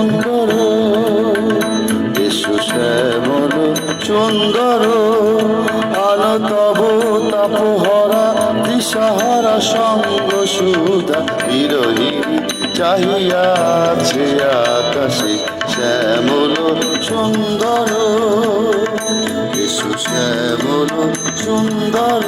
সুন্দর বিশ্ব শ্যামল সুন্দর আলো তব তপহরা দিশাহারা সঙ্গ সুদা বিরহি চাহিয়াছে আকাশে। শ্যামল সুন্দর বিশ্ব শ্যামল সুন্দর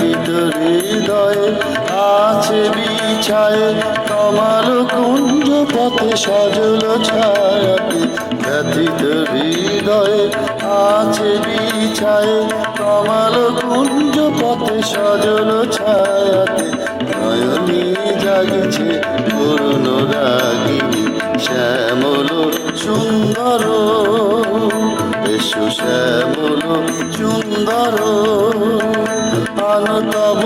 ব্যতীত হৃদয়ে আছে বিছায় কমাল কুঞ্জ পথে সজল ছায়াতে ব্যতীত হৃদয়ে আছে বিছায় কমাল কুঞ্জ পথে সজল ছায়াতে নয়নী জাগছে করুণ রাগিনী শ্যামল সুন্দর। এসো শ্যামল সুন্দর। আনতব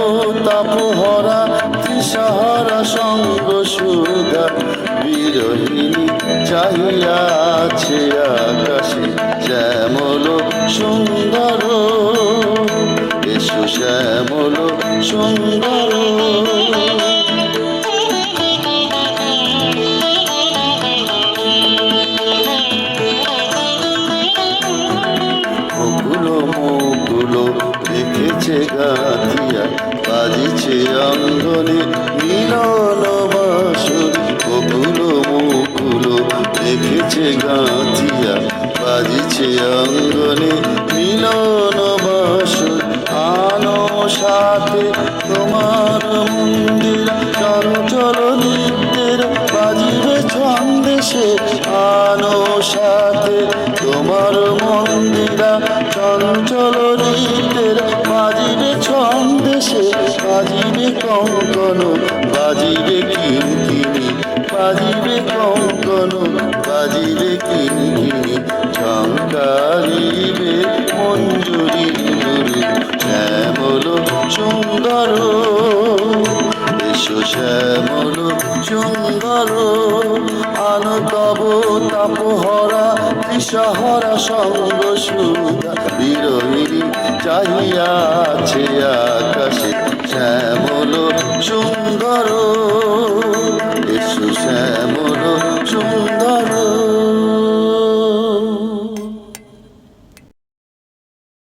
তাপহরা ত্রিসাহারা সঙ্গ সুদা বিরোহিণী চাহিয়াছে আকাশে শ্যামল সুন্দর। এসো শ্যামল সুন্দর। বাজিছে অঙ্গনে মিলন বাসুর মুকুলো রেখেছে গাথিয়া। বাজিছে অঙ্গনে মিলন বাসুর আনো সাথে তোমার মন্দির, চঞ্চল নৃত্যের বাজিবে ছন্দেশে আনো সাথে তোমার বাজিবে কঙ্কন, বাজিবে কিঙ্কিনি বাজিবে কঙ্কন, বাজিবে কিঙ্কিনি ঝঙ্কারিবে মঞ্জুরি শ্যামল সুন্দর এসো শ্যামল সুন্দর আনতব তাপহরা, দিশাহরা সঙ্গ সুদা বিরোহিণী চাহিয়াছে আকাশে শ্যামল সুন্দর। এসো শ্যামল